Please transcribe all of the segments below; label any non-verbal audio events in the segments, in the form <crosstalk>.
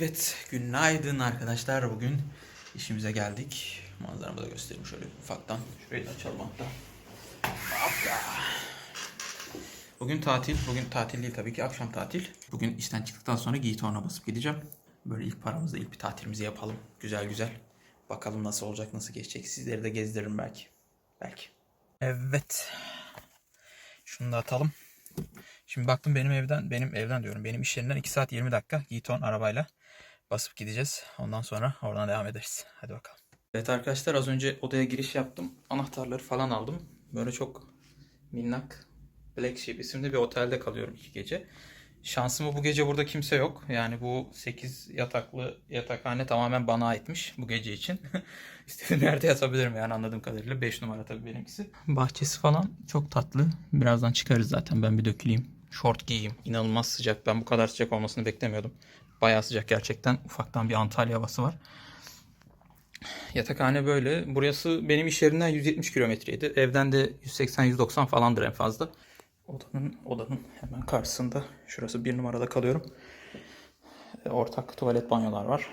Evet, günaydın arkadaşlar. Bugün işimize geldik. Manzaramı da göstereyim şöyle ufaktan. Şurayı da açalım hatta. Bugün tatil. Bugün tatil değil tabii ki akşam tatil. Bugün işten çıktıktan sonra Giyitorn'a basıp gideceğim. Böyle ilk paramızla ilk bir tatilimizi yapalım. Güzel güzel. Bakalım nasıl olacak, nasıl geçecek. Sizleri de gezdiririm belki. Belki. Evet. Şunu da atalım. Şimdi baktım benim evden, benim evden diyorum. Benim iş yerinden 2 saat 20 dakika Giton arabayla basıp gideceğiz. Ondan sonra oradan devam ederiz. Hadi bakalım. Evet arkadaşlar az önce odaya giriş yaptım. Anahtarları falan aldım. Böyle çok minnak Black Sheep isimli bir otelde kalıyorum iki gece. Şansıma bu gece burada kimse yok. Yani bu 8 yataklı yatakhane tamamen bana aitmiş bu gece için. <laughs> İstediğim yerde yatabilirim yani anladığım kadarıyla. 5 numara tabii benimkisi. Bahçesi falan çok tatlı. Birazdan çıkarız zaten ben bir döküleyim. Şort giyeyim. İnanılmaz sıcak. Ben bu kadar sıcak olmasını beklemiyordum. Bayağı sıcak gerçekten. Ufaktan bir Antalya havası var. Yatakhane böyle. Burası benim iş yerinden 170 kilometreydi. Evden de 180-190 falandır en fazla. Odanın odanın hemen karşısında. Şurası bir numarada kalıyorum. E, Ortak tuvalet banyolar var.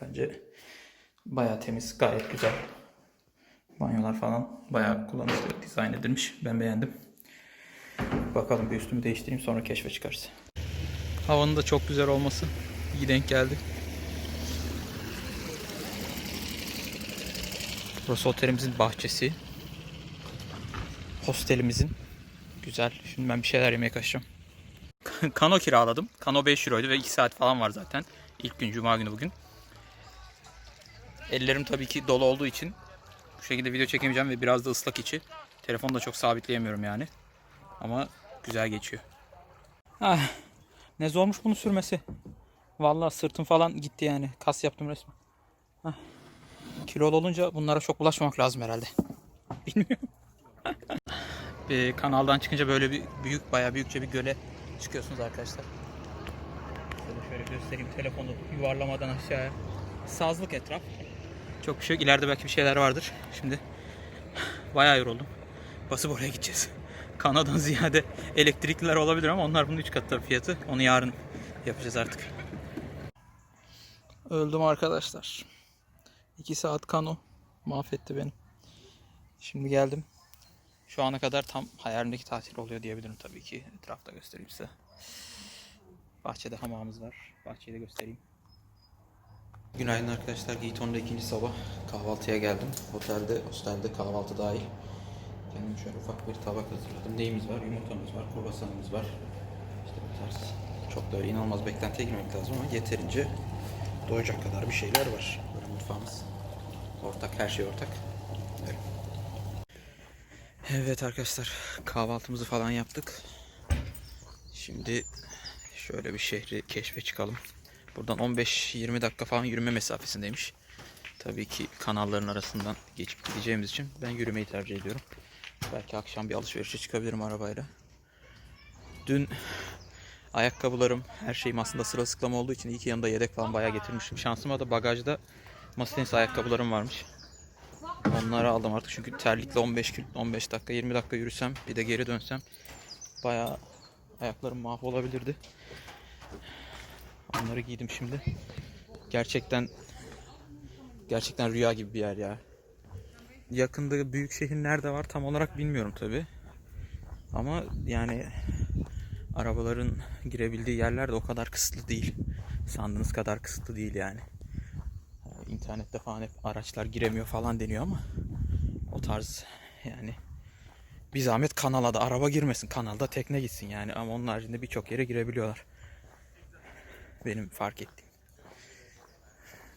Bence bayağı temiz, gayet güzel. Banyolar falan bayağı kullanışlı dizayn edilmiş. Ben beğendim. Bakalım bir üstümü değiştireyim sonra keşfe çıkarız. Havanın da çok güzel olması iyi denk geldi. Burası otelimizin bahçesi. Hostelimizin. Güzel. Şimdi ben bir şeyler yemeye kaçacağım. <laughs> Kano kiraladım. Kano 5 euroydu ve 2 saat falan var zaten. İlk gün Cuma günü bugün. Ellerim tabii ki dolu olduğu için bu şekilde video çekemeyeceğim ve biraz da ıslak içi. Telefonu da çok sabitleyemiyorum yani. Ama güzel geçiyor. Ah, ne zormuş bunu sürmesi. Vallahi sırtım falan gitti yani. Kas yaptım resmen. Ah. Kilolu olunca bunlara çok bulaşmamak lazım herhalde. Bilmiyorum. <laughs> bir kanaldan çıkınca böyle bir büyük bayağı büyükçe bir göle çıkıyorsunuz arkadaşlar. Şöyle şöyle göstereyim telefonu yuvarlamadan aşağıya. Sazlık etraf. Çok bir şey yok. İleride belki bir şeyler vardır. Şimdi bayağı yoruldum. Basıp oraya gideceğiz. Kanada'dan <laughs> ziyade elektrikliler olabilir ama onlar bunun 3 katı fiyatı. Onu yarın yapacağız artık. Öldüm arkadaşlar. 2 saat kano mahvetti beni. Şimdi geldim. Şu ana kadar tam hayalimdeki tatil oluyor diyebilirim tabii ki. Etrafta göstereyim size. Bahçede hamamımız var. Bahçeyi de göstereyim. Günaydın arkadaşlar. Giton'da ikinci sabah kahvaltıya geldim. Otelde, hostelde kahvaltı dahil. Kendim şöyle ufak bir tabak hazırladım. Neyimiz var? Yumurtamız var, kruvasanımız var. İşte bu tarz. Çok da öyle inanılmaz beklentiye girmek lazım ama yeterince doyacak kadar bir şeyler var. Böyle mutfağımız. Ortak, her şey ortak. Öyle. Evet arkadaşlar kahvaltımızı falan yaptık. Şimdi şöyle bir şehri keşfe çıkalım. Buradan 15-20 dakika falan yürüme mesafesindeymiş. Tabii ki kanalların arasından geçip gideceğimiz için ben yürümeyi tercih ediyorum. Belki akşam bir alışverişe çıkabilirim arabayla. Dün ayakkabılarım, her şeyim aslında sırılsıklam olduğu için iyi ki yanında yedek falan bayağı getirmişim. Şansıma da bagajda masa ayakkabılarım varmış. Onları aldım artık çünkü terlikle 15 kil- 15 dakika 20 dakika yürüsem bir de geri dönsem bayağı ayaklarım mahvolabilirdi. Onları giydim şimdi. Gerçekten gerçekten rüya gibi bir yer ya. Yakında büyük şehir nerede var tam olarak bilmiyorum tabi. Ama yani arabaların girebildiği yerler de o kadar kısıtlı değil. Sandığınız kadar kısıtlı değil yani. Ee, İnternette falan hep araçlar giremiyor falan deniyor ama o tarz yani bir zahmet kanala da araba girmesin. Kanalda tekne gitsin yani ama onun haricinde birçok yere girebiliyorlar. Benim fark ettiğim.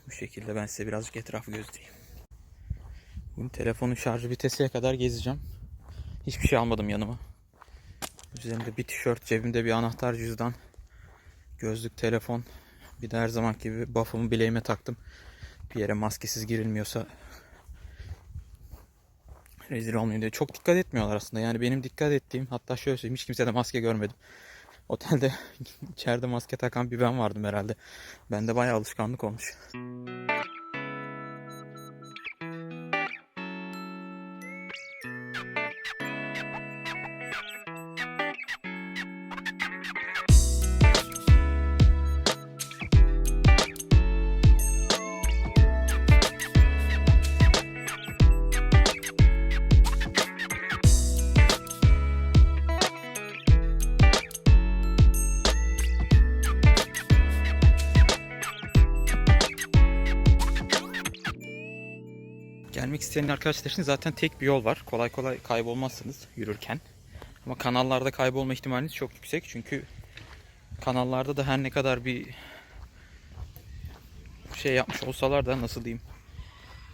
Bu şekilde ben size birazcık etrafı göstereyim. Bugün telefonun şarjı bitesiye kadar gezeceğim. Hiçbir şey almadım yanıma. Üzerimde bir tişört, cebimde bir anahtar cüzdan, gözlük, telefon. Bir de her zaman gibi buff'ımı bileğime taktım. Bir yere maskesiz girilmiyorsa rezil olmayayım diye. Çok dikkat etmiyorlar aslında. Yani benim dikkat ettiğim hatta şöyle söyleyeyim hiç kimse de maske görmedim. Otelde <laughs> içeride maske takan bir ben vardım herhalde. Bende bayağı alışkanlık olmuş. İsteyen arkadaşlar için zaten tek bir yol var. Kolay kolay kaybolmazsınız yürürken. Ama kanallarda kaybolma ihtimaliniz çok yüksek. Çünkü kanallarda da her ne kadar bir şey yapmış olsalar da nasıl diyeyim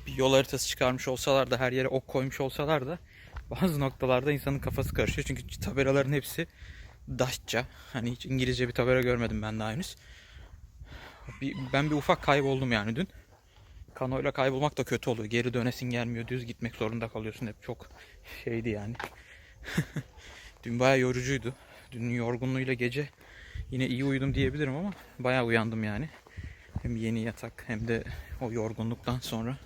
bir yol haritası çıkarmış olsalar da her yere ok koymuş olsalar da bazı noktalarda insanın kafası karışıyor. Çünkü tabelaların hepsi Daşça. Hani hiç İngilizce bir tabela görmedim ben daha henüz. Bir, ben bir ufak kayboldum yani dün. Kanoyla kaybolmak da kötü oluyor. Geri dönesin gelmiyor. Düz gitmek zorunda kalıyorsun. Hep çok şeydi yani. <laughs> dün bayağı yorucuydu. Dün yorgunluğuyla gece yine iyi uyudum diyebilirim ama bayağı uyandım yani. Hem yeni yatak hem de o yorgunluktan sonra.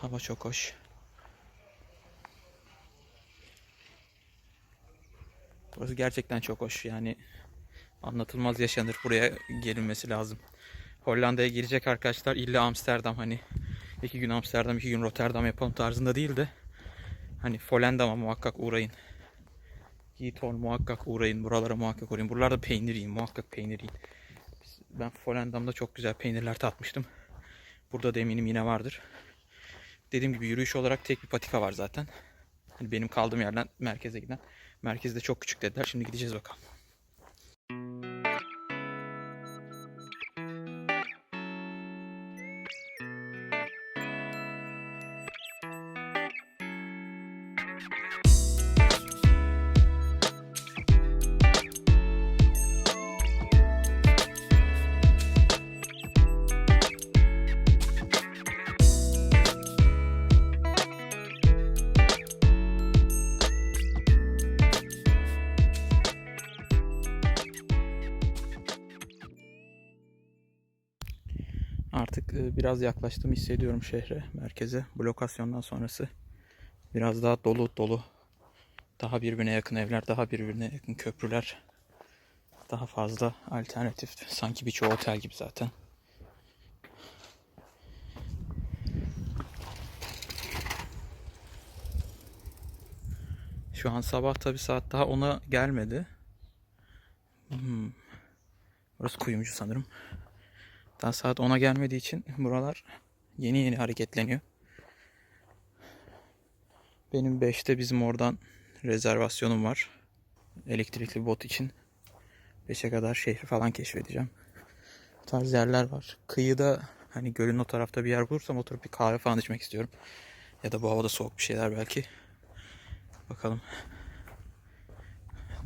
Hava çok hoş. Burası gerçekten çok hoş. Yani anlatılmaz yaşanır. Buraya gelinmesi lazım. Hollanda'ya girecek arkadaşlar illa Amsterdam hani iki gün Amsterdam iki gün Rotterdam yapalım tarzında değil de hani Volendam'a muhakkak uğrayın. Giethoorn muhakkak uğrayın. Buralara muhakkak uğrayın. Buralarda peynir yiyin. Muhakkak peynir yiyin. Ben Volendam'da çok güzel peynirler tatmıştım. Burada da eminim yine vardır. Dediğim gibi yürüyüş olarak tek bir patika var zaten. Hani benim kaldığım yerden merkeze giden. Merkezde çok küçük dediler. Şimdi gideceğiz bakalım. Artık e, biraz yaklaştığımı hissediyorum şehre, merkeze. Bu lokasyondan sonrası biraz daha dolu dolu. Daha birbirine yakın evler, daha birbirine yakın köprüler. Daha fazla alternatif. Sanki birçoğu otel gibi zaten. Şu an sabah tabi saat daha 10'a gelmedi. Hmm. Burası kuyumcu sanırım. Daha saat 10'a gelmediği için <laughs> buralar yeni yeni hareketleniyor. Benim 5'te bizim oradan rezervasyonum var. Elektrikli bot için. 5'e kadar şehri falan keşfedeceğim. Bu tarz yerler var. Kıyıda hani gölün o tarafta bir yer bulursam oturup bir kahve falan içmek istiyorum. Ya da bu havada soğuk bir şeyler belki. Bakalım.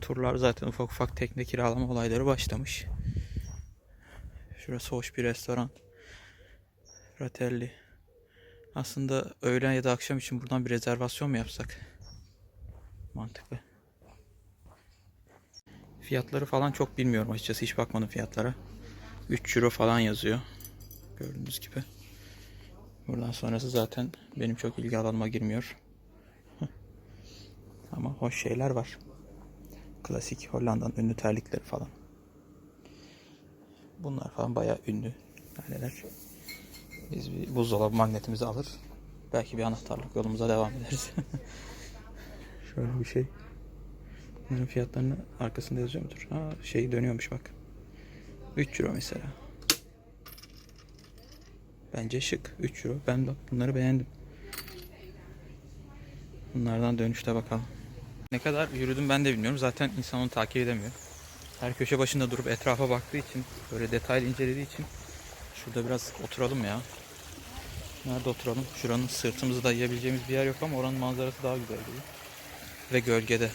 Turlar zaten ufak ufak tekne kiralama olayları başlamış. Şurası hoş bir restoran. Fratelli. Aslında öğlen ya da akşam için buradan bir rezervasyon mu yapsak? Mantıklı. Fiyatları falan çok bilmiyorum açıkçası hiç bakmadım fiyatlara. 3 euro falan yazıyor. Gördüğünüz gibi. Buradan sonrası zaten benim çok ilgi alanıma girmiyor. Ama hoş şeyler var. Klasik Hollanda'nın ünlü terlikleri falan. Bunlar falan bayağı ünlü aileler. Biz bir buzdolabı magnetimizi alır. Belki bir anahtarlık yolumuza devam ederiz. <laughs> Şöyle bir şey. Bunların fiyatlarını arkasında yazıyor mudur? Aa, şey dönüyormuş bak. 3 euro mesela. Bence şık. 3 euro. Ben bak bunları beğendim. Bunlardan dönüşte bakalım. Ne kadar yürüdüm ben de bilmiyorum. Zaten insan onu takip edemiyor. Her köşe başında durup etrafa baktığı için, böyle detaylı incelediği için şurada biraz oturalım ya. Nerede oturalım? Şuranın sırtımızı dayayabileceğimiz bir yer yok ama oranın manzarası daha güzel gibi. Ve gölgede.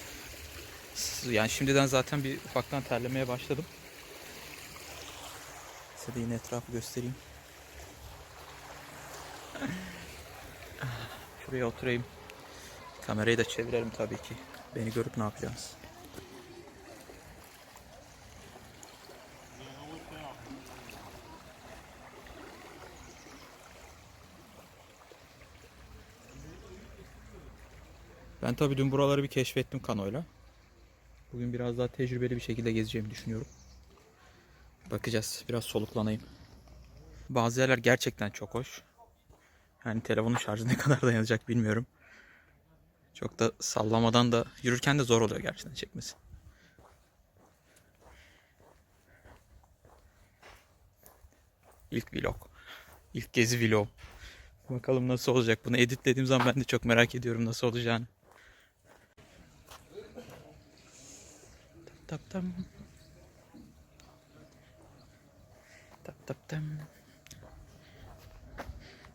Yani şimdiden zaten bir ufaktan terlemeye başladım. Size de yine etrafı göstereyim. <laughs> Şuraya oturayım. Kamerayı da çevirelim tabii ki. Beni görüp ne yapacağız? Ben tabii dün buraları bir keşfettim kanoyla. Bugün biraz daha tecrübeli bir şekilde gezeceğimi düşünüyorum. Bakacağız. Biraz soluklanayım. Bazı yerler gerçekten çok hoş. Yani telefonun şarjı ne <laughs> kadar dayanacak bilmiyorum. Çok da sallamadan da yürürken de zor oluyor gerçekten çekmesi. İlk vlog. İlk gezi vlog. Bakalım nasıl olacak. Bunu editlediğim zaman ben de çok merak ediyorum nasıl olacağını. Tap tam. Tap tap tam.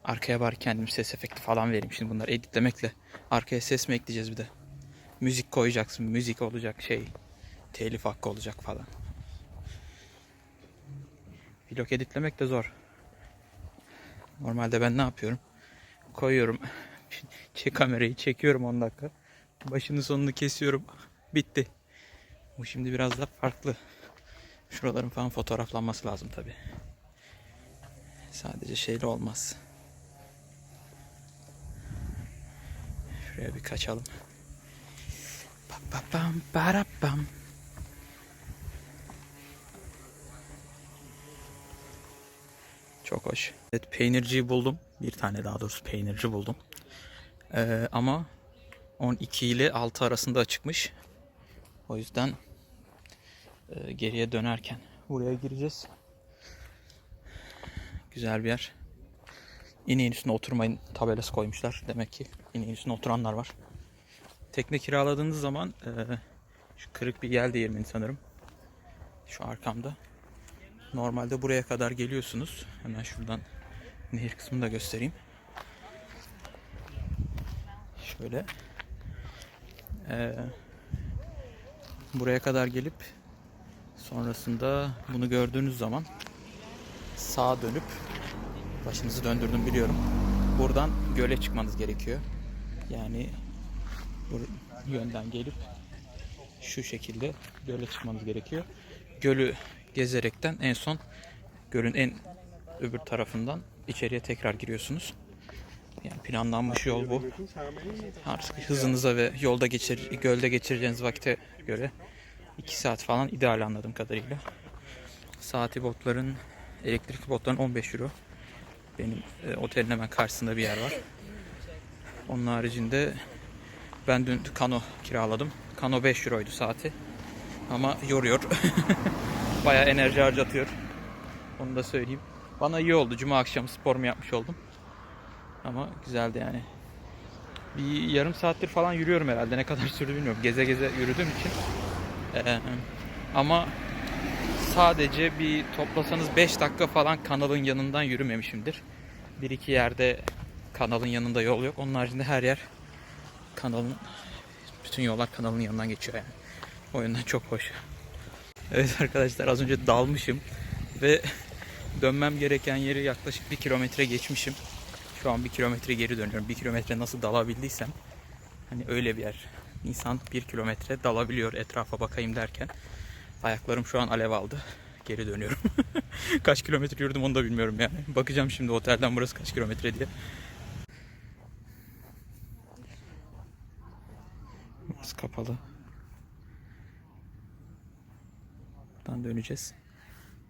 Arkaya bari kendim ses efekti falan vereyim. Şimdi bunları editlemekle arkaya ses mi ekleyeceğiz bir de? Müzik koyacaksın. Müzik olacak şey. Telif hakkı olacak falan. Vlog editlemek de zor. Normalde ben ne yapıyorum? Koyuyorum. <laughs> Çek kamerayı çekiyorum 10 dakika. Başını sonunu kesiyorum. Bitti. Bu şimdi biraz da farklı. Şuraların falan fotoğraflanması lazım tabi. Sadece şeyle olmaz. Şuraya bir kaçalım. Pam pam. Çok hoş. Evet peynirciyi buldum. Bir tane daha doğrusu peynirci buldum. Ee, ama 12 ile 6 arasında açıkmış. O yüzden e, geriye dönerken buraya gireceğiz. Güzel bir yer. İneğin üstüne oturmayın tabelası koymuşlar. Demek ki ineğin üstüne oturanlar var. Tekne kiraladığınız zaman e, şu kırık bir yel değirmeni sanırım. Şu arkamda. Normalde buraya kadar geliyorsunuz. Hemen şuradan nehir kısmını da göstereyim. Şöyle. Ee, buraya kadar gelip sonrasında bunu gördüğünüz zaman sağa dönüp başınızı döndürdüm biliyorum. Buradan göle çıkmanız gerekiyor. Yani bu yönden gelip şu şekilde göle çıkmanız gerekiyor. Gölü gezerekten en son gölün en öbür tarafından içeriye tekrar giriyorsunuz. Yani planlanmış yol bu. Artık hızınıza ve yolda geçir, gölde geçireceğiniz vakte göre 2 saat falan ideal anladığım kadarıyla. Saati botların, elektrikli botların 15 euro. Benim e, otelin hemen karşısında bir yer var. Onun haricinde ben dün kano kiraladım. Kano 5 euroydu saati. Ama yoruyor. <laughs> Bayağı enerji harcatıyor. Onu da söyleyeyim. Bana iyi oldu. Cuma akşamı sporumu yapmış oldum. Ama güzeldi yani. Bir yarım saattir falan yürüyorum herhalde. Ne kadar sürdü bilmiyorum. Geze geze yürüdüğüm için. Ee, ama sadece bir toplasanız 5 dakika falan kanalın yanından yürümemişimdir. Bir iki yerde kanalın yanında yol yok. Onun haricinde her yer kanalın bütün yollar kanalın yanından geçiyor yani. O yüzden çok hoş. Evet arkadaşlar az önce dalmışım ve dönmem gereken yeri yaklaşık bir kilometre geçmişim. Şu an bir kilometre geri dönüyorum. Bir kilometre nasıl dalabildiysem hani öyle bir yer. İnsan bir kilometre dalabiliyor etrafa bakayım derken. Ayaklarım şu an alev aldı. Geri dönüyorum. <laughs> kaç kilometre yürüdüm onu da bilmiyorum yani. Bakacağım şimdi otelden burası kaç kilometre diye. Burası kapalı. Buradan döneceğiz.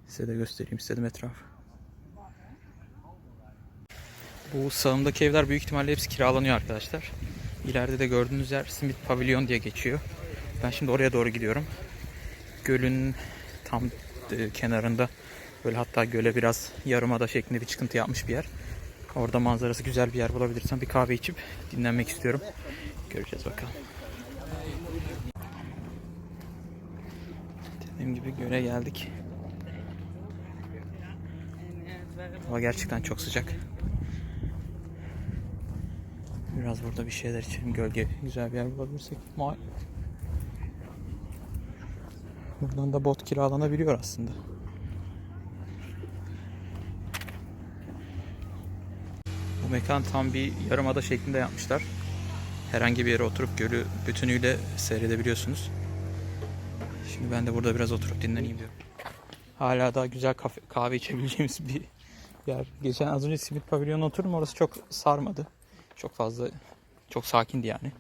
Size de göstereyim istedim etrafı. Bu sağımdaki evler büyük ihtimalle hepsi kiralanıyor arkadaşlar. İleride de gördüğünüz yer Smith Pavilion diye geçiyor. Ben şimdi oraya doğru gidiyorum. Gölün tam e, kenarında böyle hatta göle biraz yarımada şeklinde bir çıkıntı yapmış bir yer. Orada manzarası güzel bir yer bulabilirsem bir kahve içip dinlenmek istiyorum. Göreceğiz bakalım. Dediğim gibi göle geldik. Hava gerçekten çok sıcak. Biraz burada bir şeyler içelim. Gölge güzel bir yer bulabilirsek. Ma- Buradan da bot kiralanabiliyor aslında. Bu mekan tam bir yarımada şeklinde yapmışlar. Herhangi bir yere oturup gölü bütünüyle seyredebiliyorsunuz. Şimdi ben de burada biraz oturup dinleneyim diyorum. Hala daha güzel kafe, kahve içebileceğimiz bir yer. Geçen az önce Simit Pavilyon'a oturdum. Orası çok sarmadı. Çok fazla, çok sakindi yani.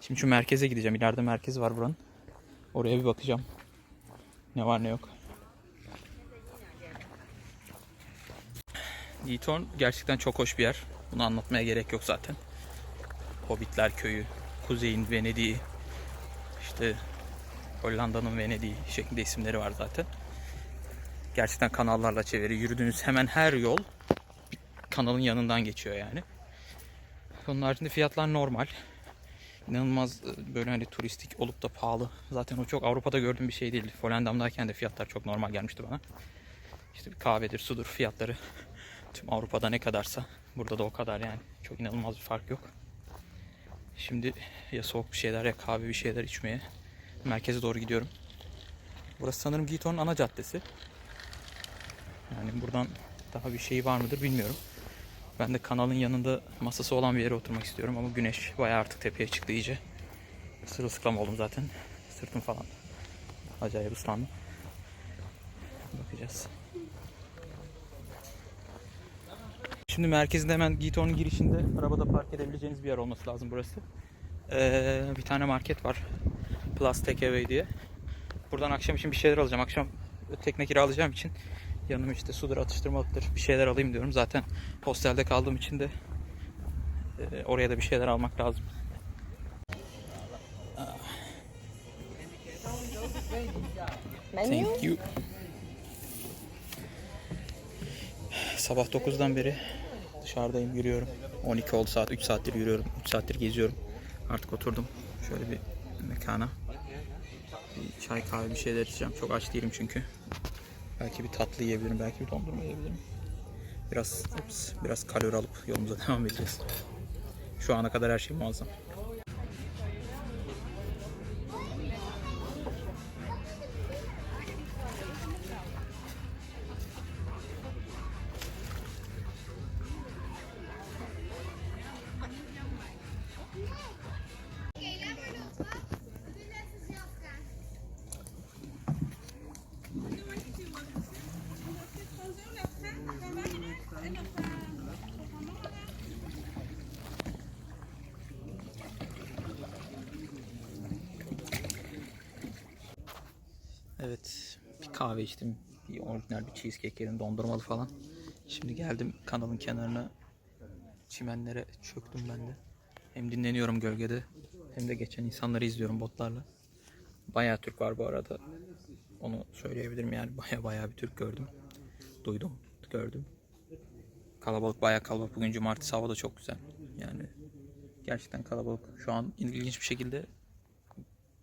Şimdi şu merkeze gideceğim. İleride merkez var buranın. Oraya bir bakacağım. Ne var ne yok. Yiğitorn gerçekten çok hoş bir yer. Bunu anlatmaya gerek yok zaten. Hobbitler köyü, kuzeyin Venedik'i, işte Hollanda'nın Venedik'i şeklinde isimleri var zaten. Gerçekten kanallarla çevrili. Yürüdüğünüz hemen her yol kanalın yanından geçiyor yani. Onun haricinde fiyatlar normal. İnanılmaz e, böyle hani turistik olup da pahalı. Zaten o çok Avrupa'da gördüğüm bir şey değil. Volendam'dayken de fiyatlar çok normal gelmişti bana. İşte bir kahvedir, sudur fiyatları <laughs> tüm Avrupa'da ne kadarsa burada da o kadar yani. Çok inanılmaz bir fark yok. Şimdi ya soğuk bir şeyler ya kahve bir şeyler içmeye merkeze doğru gidiyorum. Burası sanırım Giton'un ana caddesi. Yani buradan daha bir şey var mıdır bilmiyorum. Ben de kanalın yanında masası olan bir yere oturmak istiyorum ama güneş bayağı artık tepeye çıktı iyice. Sırılsıklam oldum zaten. Sırtım falan. Acayip ıslandım. Bakacağız. Şimdi merkezinde hemen Giton'un girişinde arabada park edebileceğiniz bir yer olması lazım burası. Ee, bir tane market var. Plus Takeaway diye. Buradan akşam için bir şeyler alacağım. Akşam tekne kiralayacağım için yanıma işte sudur, atıştırmalıktır bir şeyler alayım diyorum. Zaten hostelde kaldığım için de e, oraya da bir şeyler almak lazım. Thank you. Sabah 9'dan beri dışarıdayım, yürüyorum. 12 oldu saat, 3 saattir yürüyorum, 3 saattir geziyorum. Artık oturdum şöyle bir mekana. Bir çay kahve bir şeyler içeceğim. Çok aç değilim çünkü. Belki bir tatlı yiyebilirim, belki bir dondurma yiyebilirim. Biraz ups, biraz kalori alıp yolumuza <laughs> devam edeceğiz. Şu ana kadar her şey muazzam. Kahve içtim. Bir orijinal bir cheesecake yedim, dondurmalı falan. Şimdi geldim kanalın kenarına. Çimenlere çöktüm ben de. Hem dinleniyorum gölgede hem de geçen insanları izliyorum botlarla. Bayağı Türk var bu arada. Onu söyleyebilirim yani <laughs> baya baya bir Türk gördüm. Duydum, gördüm. Kalabalık bayağı kalabalık. Bugün cumartesi hava da çok güzel. Yani gerçekten kalabalık. Şu an ilginç bir şekilde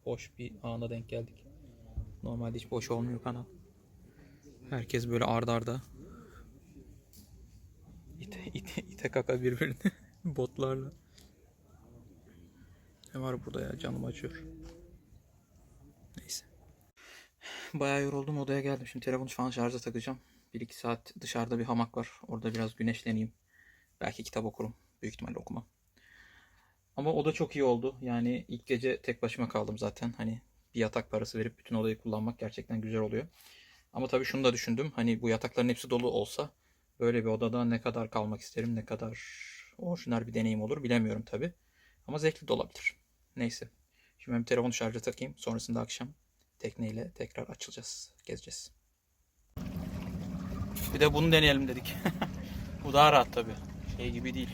boş bir ana denk geldik. Normalde hiç boş olmuyor kanal. Herkes böyle arda arda. İte, ite, ite kaka birbirini <laughs> botlarla. Ne var burada ya canım acıyor. Neyse. Bayağı yoruldum odaya geldim. Şimdi telefonu falan şarja takacağım. 1-2 saat dışarıda bir hamak var. Orada biraz güneşleneyim. Belki kitap okurum. Büyük ihtimalle okumam. Ama o da çok iyi oldu. Yani ilk gece tek başıma kaldım zaten. Hani bir yatak parası verip bütün odayı kullanmak gerçekten güzel oluyor. Ama tabii şunu da düşündüm. Hani bu yatakların hepsi dolu olsa böyle bir odada ne kadar kalmak isterim, ne kadar orijinal bir deneyim olur bilemiyorum tabii. Ama zevkli de olabilir. Neyse. Şimdi ben telefonu şarja takayım. Sonrasında akşam tekneyle tekrar açılacağız. Gezeceğiz. Bir de bunu deneyelim dedik. <laughs> bu daha rahat tabii. Şey gibi değil.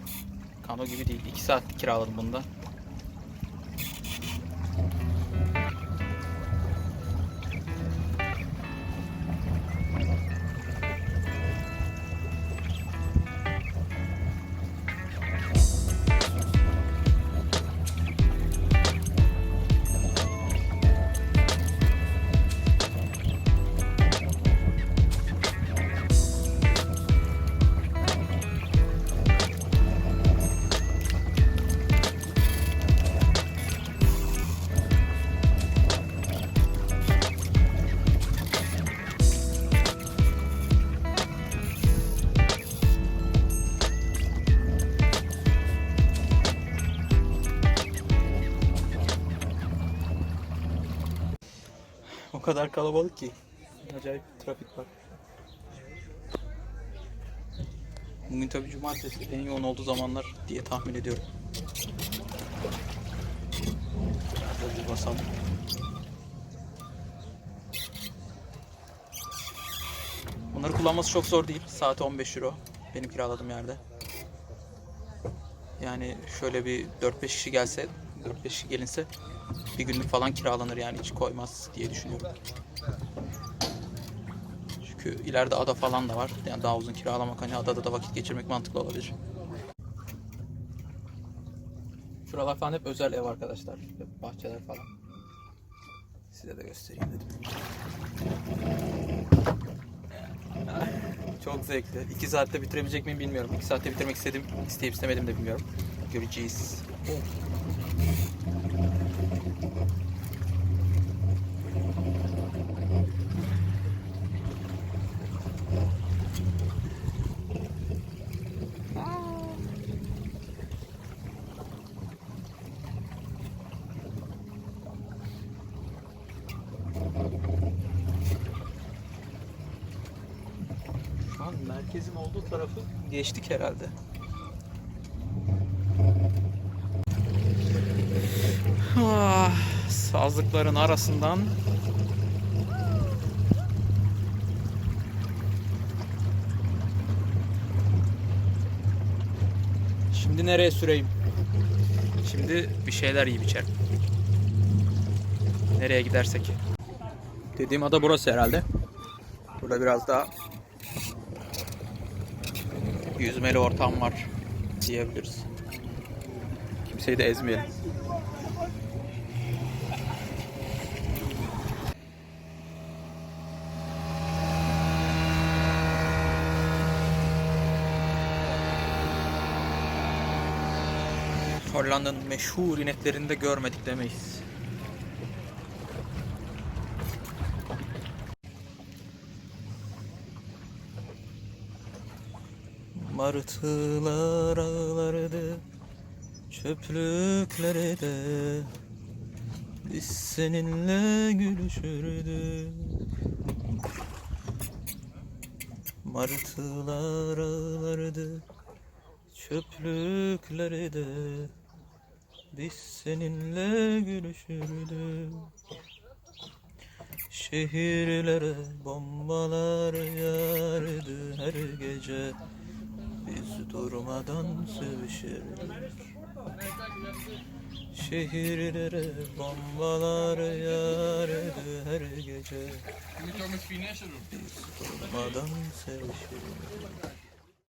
Kano gibi değil. 2 saat kiraladım bunda. Kadar kalabalık ki. Acayip trafik var. Bugün tabii cumartesi en yoğun olduğu zamanlar diye tahmin ediyorum. Biraz bir basalım. Bunları kullanması çok zor değil. Saati 15 euro. Benim kiraladığım yerde. Yani şöyle bir 4-5 kişi gelse, 4-5 kişi gelinse bir günlük falan kiralanır yani hiç koymaz diye düşünüyorum. Çünkü ileride ada falan da var. Yani daha uzun kiralamak hani adada da vakit geçirmek mantıklı olabilir. Şuralar falan hep özel ev arkadaşlar. Bahçeler falan. Size de göstereyim dedim. <laughs> Çok zevkli. 2 saatte bitirebilecek miyim bilmiyorum. 2 saatte bitirmek istedim, isteyip istemedim de bilmiyorum. Göreceğiz. Şu an merkezin olduğu tarafı geçtik herhalde. Ah, sazlıkların arasından Şimdi nereye süreyim? Şimdi bir şeyler yiyip içerim. Nereye gidersek. Dediğim ada burası herhalde. Burada biraz daha yüzmeli ortam var diyebiliriz. Kimseyi de ezmeyelim. Hollanda'nın meşhur ineklerini de görmedik demeyiz. Martılar ağlardı Çöplüklere de. Biz seninle gülüşürdük. Martılar ağlardı Çöplüklere de. Biz seninle gülüşürdük. Şehirlere bombalar yağardı her gece Biz durmadan sevişirdik. Şehirlere bombalar yağardı her gece. Biz durmadan sevişirdik